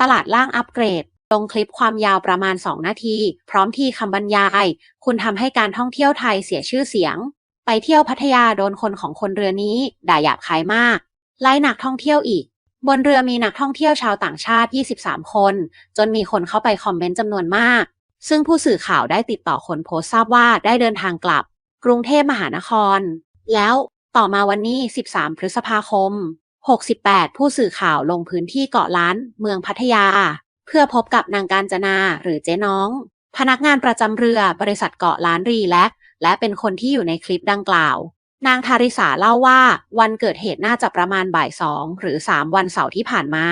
ตลาดล่างอัปเกรด ลงคลิปความยาวประมาณ 2 นาที พร้อมทีคำบรรยาย คุณทำให้การท่องเที่ยวไทยเสียชื่อเสียง ไปเที่ยวพัทยาโดนคนของคนเรือนี้ ด่าหยาบคายมาก ไล่หนักท่องเที่ยวอีก บนเรือมีนักท่องเที่ยวชาวต่างชาติ 23 คน จนมีคนเข้าไปคอมเมนต์จำนวนมาก ซึ่งผู้สื่อข่าวได้ติดต่อคนโพสทราบว่าได้เดินทางกลับ กรุงเทพมหานคร แล้วต่อมาวันนี้ 13 พฤษภาคม 68 ผู้สื่อข่าวลงพื้นที่เกาะล้าน เมืองพัทยา เพื่อพบกับนางการจนาหรือเจ๊น้อง พนักงานประจำเรือบริษัทเกาะล้านรีแลกและเป็นคนที่อยู่ในคลิปดังกล่าว นางทาริสาเล่าว่าวันเกิดเหตุน่าจะประมาณบ่ายสองหรือ3วันเสาร์ที่ผ่านมา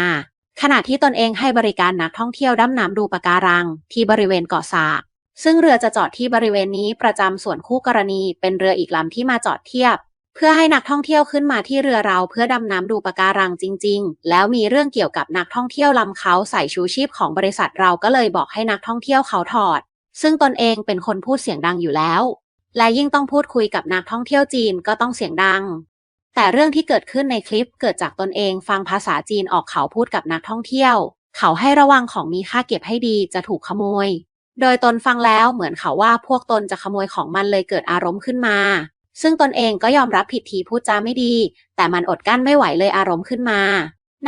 ขณะที่ตนเองให้บริการนักท่องเที่ยวดำน้ำดูปะการัง ที่บริเวณเกาะสากซึ่งเรือจะจอดที่บริเวณนี้ประจำส่วนคู่กรณีเป็นเรืออีกลำที่มาจอดเทียบ เพื่อให้นักท่องเที่ยวขึ้นมาที่เรือเราเพื่อดำน้ำดูปะการังจริง ๆ แล้วมีเรื่องเกี่ยวกับนักท่องเที่ยวลำเขาใส่ชูชีพของบริษัทเราก็เลยบอกให้นักท่องเที่ยวเขาถอด ซึ่งตนเองเป็นคนพูดเสียงดังอยู่แล้ว และยิ่งต้องพูดคุยกับนักท่องเที่ยวจีนก็ต้องเสียงดัง แต่เรื่องที่เกิดขึ้นในคลิปเกิดจากตนเองฟังภาษาจีนออกเขาพูดกับนักท่องเที่ยว เขาให้ระวังของมีค่าเก็บให้ดีจะถูกขโมย โดยตนฟังแล้วเหมือนเขาว่าพวกตนจะขโมยของมันเลยเกิดอารมณ์ขึ้นมา ซึ่งตนเองก็ยอมรับผิดทีพูดจาไม่ดี แต่มันอดกั้นไม่ไหวเลยอารมณ์ขึ้นมา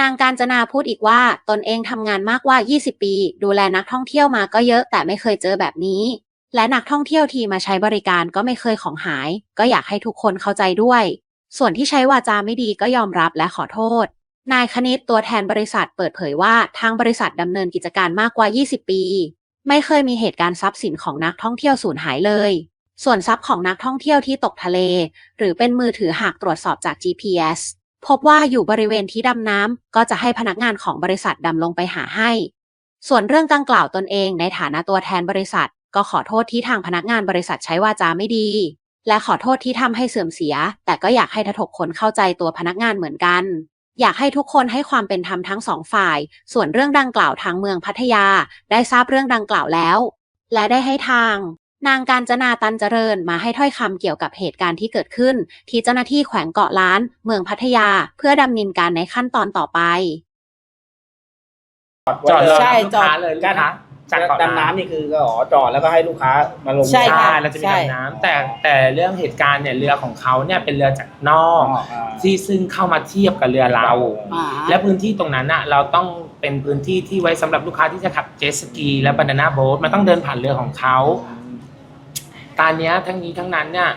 นางการจนาพูดอีกว่าตนเองทำงานมากกว่า 20 ปี ดูแลนักท่องเที่ยวมาก็เยอะแต่ไม่เคยเจอแบบนี้ และนักท่องเที่ยวที่มาใช้บริการก็ไม่เคยของหาย ก็อยากให้ทุกคนเข้าใจด้วย ส่วนที่ใช้วาจาไม่ดีก็ยอมรับและขอโทษนายคณิตตัวแทนบริษัทเปิดเผยว่าทางบริษัทดำเนินกิจการมากกว่า 20 ปี ไม่เคยมีเหตุการณ์ทรัพย์สินของนักท่องเที่ยวสูญหายเลย ส่วนทรัพย์ของนักท่องเที่ยวที่ตกทะเล หรือเป็นมือถือหากตรวจสอบจาก GPS พบว่าอยู่บริเวณที่ดำน้ำก็จะให้พนักงานของบริษัทดำลงไปหาให้ ส่วนเรื่องดังกล่าวตนเองในฐานะตัวแทนบริษัท ก็ขอโทษที่ทางพนักงานบริษัทใช้วาจาไม่ดี และขอโทษที่ทำให้เสื่อมเสีย แต่ก็อยากให้ทถกคนเข้าใจตัวพนักงานเหมือนกัน อยากให้ทุกคนให้ความเป็นธรรมทั้งสองฝ่าย ส่วนเรื่องดังกล่าวทางเมืองพัทยา ได้ทราบเรื่องดังกล่าวแล้ว และได้ให้ทาง นางการจนาตันเจริญมาให้ถ้อยคำเกี่ยวกับเหตุการณ์ที่เกิดขึ้น ที่เจ้าหน้าที่แขวงเกาะล้าน เมืองพัทยาเพื่อดำเนินการในขั้นตอนต่อไป จอดใช่เลยลูกค้าจอดเลยลูกค้าจากเกาะดำน้ำนี่คือก็อ๋อจอดแล้วก็ให้ลูกค้ามาลงใช่ ใช่ค่ะเราจะมีใช่ ดำน้ำแต่แต่เรื่องเหตุการณ์เนี่ยเรือของเขาเนี่ยเป็นเรือจากนออ๋อก อ่าที่ซึ่งเข้ามาเทียบกับเรือเรา อ่าและพื้นที่ตรงนั้นน่ะเราต้องเป็นพื้นที่ที่ไว้สำหรับลูกค้าที่จะขับเจ็ตสกีและบานาน่าโบ๊ทมันต้องเดินผ่านเรือของเขา การเนี้ยทั้งนี้ทั้งนั้นเนี่ย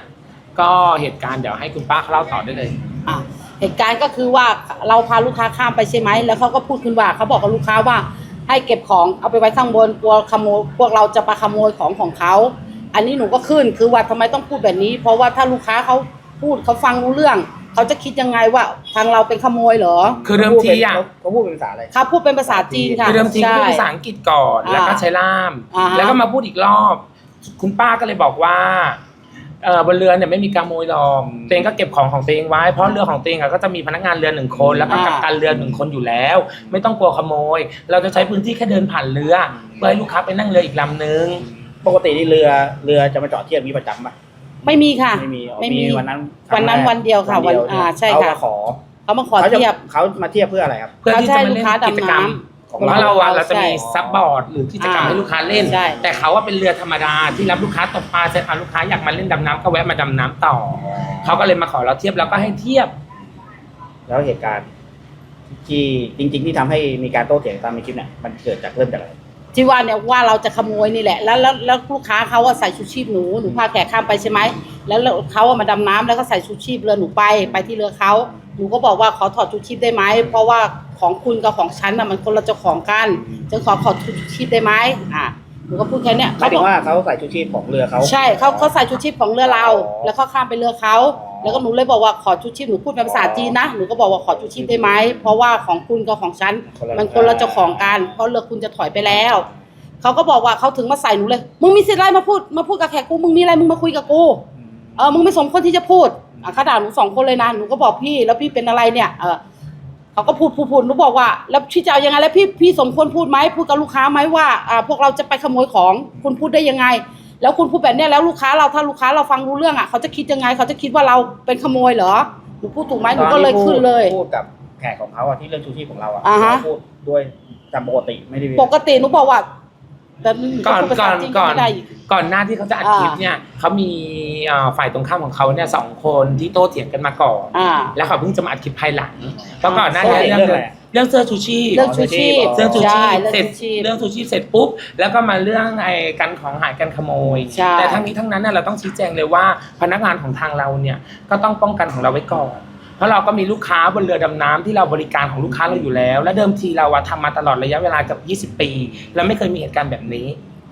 ก็เหตุการณ์เดี๋ยวให้คุณป้าเขาเล่าต่อได้เลย อะเหตุการณ์ก็คือว่าเราพาลูกค้าข้ามไปใช่ไหม แล้วเขาก็พูดขึ้นว่าเขาบอกกับลูกค้าว่า ให้เก็บของเอาไปไว้ข้างบนกลัวขโมยพวกเราจะมาขโมยของของเขา อันนี้หนูก็ขึ้นคือว่าทำไมต้องพูดแบบนี้ เพราะว่าถ้าลูกค้าเขาพูดเขาฟังรู้เรื่อง เขาจะคิดยังไงว่าทางเราเป็นขโมยเหรอ คือเดิมทีอะเขาพูดเป็นภาษาอะไร เขาพูดเป็นภาษาจีนค่ะคือเดิมทีใช่พูดภาษาอังกฤษก่อนอ่าแล้วก็ใช้ล่าม อ่าฮะ แล้วก็มาพูดอีกรอบ คุณป้าก็เลยบอกว่าเออบนเรือเนี่ยไม่มีการขโมยหรอกตัวเองก็เก็บของของตัวเองไว้เพราะเรือของตัวเองอะก็จะมีพนักงานเรือหนึ่งคน แล้วก็กัปตันเรือหนึ่งคนอยู่แล้ว ไม่ต้องกลัวขโมย เราจะใช้พื้นที่แค่เดินผ่านเรือเพื่อให้ลูกค้าไปนั่งเรืออีกลำนึง ปกตินี่เรือเรือจะมาจอดเทียบนี้ประจำป่ะไม่มีค่ะ ไม่มีอ๋อไม่มีวันนั้นวันนั้นวันเดียวค่ะวันเดียววันอ่าใช่เขาค่ะมาขอเขามาขอเขาจะเทียบ เขามาเทียบเพื่ออะไรครับ เพื่อที่จะมาเล่นเขาจะให้ลูกค้ากิจกรรมดำน้ำ ของเพราะเราเราอะเราจะมีใช่ซับบอร์ดหรือกิจกรรมอ่าให้ลูกค้าเล่น ใช่ แต่เขาว่าเป็นเรือธรรมดาที่รับลูกค้าตกปลาเสร็จอะลูกค้าอยากมาเล่นดำน้ำก็แวะมาดำน้ำต่อ เขาก็เลยมาขอเราเทียบแล้วก็ให้เทียบ แล้วเหตุการณ์ที่จริง ๆ ที่ทำให้มีการโต้เถียงตามในคลิปเนี่ยมันเกิดจากเริ่มจากอะไร ที่ว่าเนี่ยว่าเราจะขโมยนี่แหละ แล้วแล้วแล้วลูกค้าเขาอะใส่ชูชีพหนูหนูพาแขกข้ามไปใช่ไหมแล้วแล้วเขาอะมาดำน้ำแล้วก็ใส่ชูชีพเรือหนูไปไปที่เรือเขาหนูก็บอกว่าขอถอดชูชีพได้ไหมเพราะว่าของคุณกับของฉันอะมันคนละเจ้าของกันฉันขอขอชูชีพได้ไหมอ่า นูก็พูดแค่เนี้ยหมายเขาถึบอกงว่าเขาใส่ชูชีพของเรือเขาใช่เขาเขาใส่ชูชีพของเรือเราอ๋อแล้วเขาข้ามไปเรือเขาอ๋อแล้วก็หนูเลยบอกว่าขอชูชีพหนูพูดเป็นภาษาจีนนะหนูก็บอกว่าขอชูชีพได้ไหมเพราะว่าของคุณกับของฉันมันคนละเจ้าของกันเพราะเรือคุณจะถอยไปแล้วเขาก็บอกว่าเขาถึงมาใส่หนูเลย มึงมีสิทธิ์อะไรมาพูดมาพูดกับแขกกูมึงมีอะไรมึงมาคุยกับกูเออมึงไม่สมควรที่จะพูดอะเขาด่าหนูสองคนเลยนะหนูก็บอกพี่แล้วพี่เป็นอะไรเนี่ยเออ เขาก็พูดพูดพูดหนูบอกว่า แล้วพี่จะเอายังไงแล้วพี่พี่สมควรพูดไหมพูดกับลูกค้าไหมว่าอ่าพวกเราจะไปขโมยของคุณพูดได้ยังไง แล้วคุณพูดแบบเนี้ยแล้วลูกค้าเราถ้าลูกค้าเราฟังรู้เรื่องอะเขาจะคิดยังไง เขาจะคิดว่าเราเป็นขโมยเหรอหนูพูดถูกไหมหนูก็เลยขึ้นเลย พูดกับแขกของเขาอะที่เรื่องชูชีพของเราอะอ่าฮะ เขาพูดด้วยแต่ปกติไม่ได้มีปกติหนูบอกว่า แต่หก่อนพูดภาก่ษาอนจีก่อนไม่ได้อีกก่อนหน้าที่เขาจะอัดอ่า คลิปเนี่ยเขามีเอ่อฝ่ายตรงข้ามของเขาเนี่ยสองคนที่โต้เถียงกันมาก่อน อ่า แล้วเขาเพิ่งจะมาอัดคลิปภายหลังเพราะก่อนหน้าใช่นี้เรื่เรื่อองงอะไรอะเรื่องเสื้อชูชีพ เรื่องชูชีพเรื่องชูชีใช่พเรื่องเสร็จชูชีพ เรื่องชูชีพเสร็จปุ๊บแล้วก็มาเรื่องไอ้กันของหายกันขโมย ใช่แต่ทั้งนี้ทั้งนั้นน่ะเราต้องชี้แจงเลยว่าพนักงานของทางเราเนี่ยก็ต้องป้องกันของเราไว้ก่อนเพ ราะเราก็มีลูกค้าบนเรือดำน้ำที่เราบริการของลูกค้าเราอยู่แล้ว และเดิมทีเราอะทำมาตลอดระยะเวลาเกับ 20 ปี เราไม่เคยมีเหตุการณ์แบบนี้